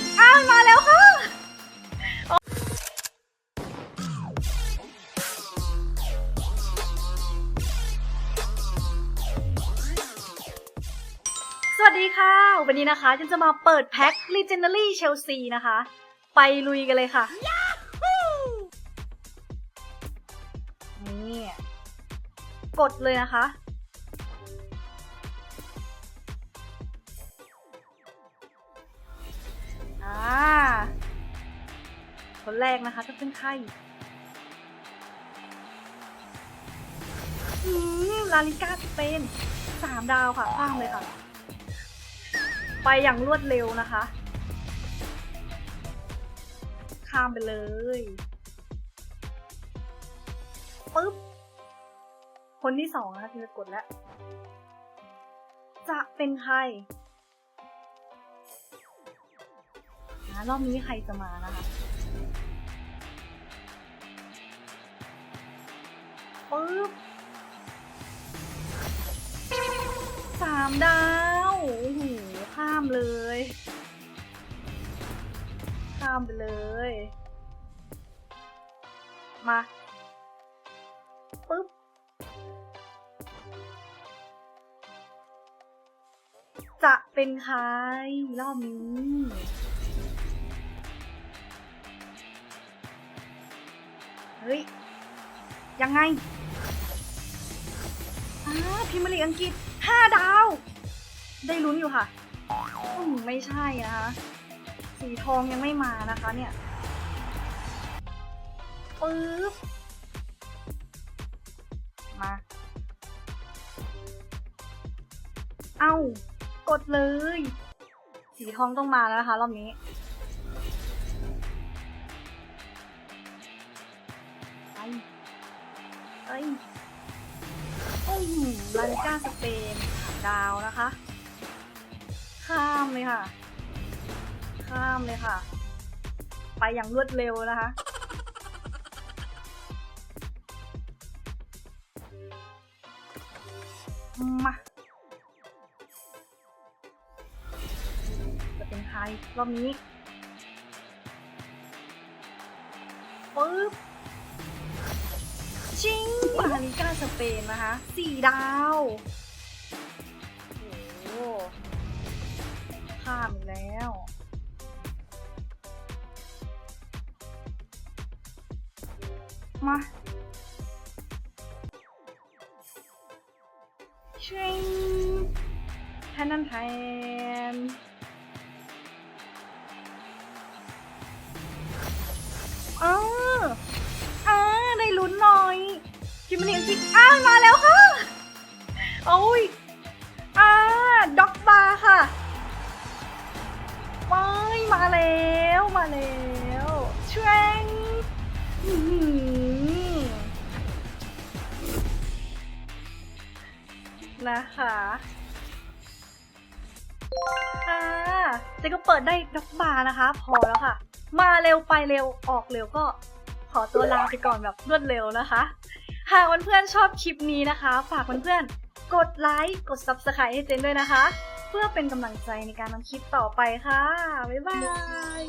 กอ้าวมาแล้วค่ะ สวัสดีค่ะ วันนี้นะคะฉันจะมาเปิดแพ็ค Legendary Chelsea นะคะ ไปลุยกันเลยค่ะ นี่ กดเลยนะคะ คนแรกนะคะจะเป็นใครอืมลาลิก้าสเปนสามดาวค่ะข้ามเลยค่ะ ไปอย่างรวดเร็วนะคะ ข้ามไปเลยปึ๊บ คนที่สองนะคะที่จะกดแล้ว จะเป็นใครรอบนี้ใครจะมานะคะ ปึ๊บสามดาวโอ้โหข้ามเลย ข้ามไปเลย มาปึ๊บจะเป็นใครรอบนี้เฮ้ย ยังไงอ้าพิมพ์ลีกอังกฤษห้าดาว ได้ลุ้นอยู่ค่ะอืมไม่ใช่นะคะสีทองยังไม่มานะคะเนี่ยปึ๊บมา เอ้ากดเลย สีทองต้องมาแล้วนะคะรอบนี้ไป เอ้ยโอ้โหลาลิก้าสเปนสามดาวนะคะ ข้ามเลยค่ะ ข้ามเลยค่ะ ไปอย่างรวดเร็วนะคะมาจะเป็นใครรอบนี้ปึ๊บ มาลิกาสเปนนะคะสี่ดาวโอ้โหข้ามแล้วมาชิงแทนนันแทน มพ์เรียงจิกอ้ามาแล้วค่ะ โอ้ยอ่าด็อกบาร์ค่ะว้ายมาแล้วมาแล้วชวงนะคะอ่าเจ๊ก็เปิดได้ด็อกบาร์นะคะ พอแล้วค่ะ มาเร็วไปเร็วออกเร็วก็ขอตัวลาไปก่อนแบบรวดเร็วนะคะ หากเพื่อนๆชอบคลิปนี้นะคะ ฝากเพื่อนๆกดไลค์กด Subscribe ให้เจนด้วยนะคะ เพื่อเป็นกำลังใจในการทำคลิปต่อไปค่ะ บ๊ายบาย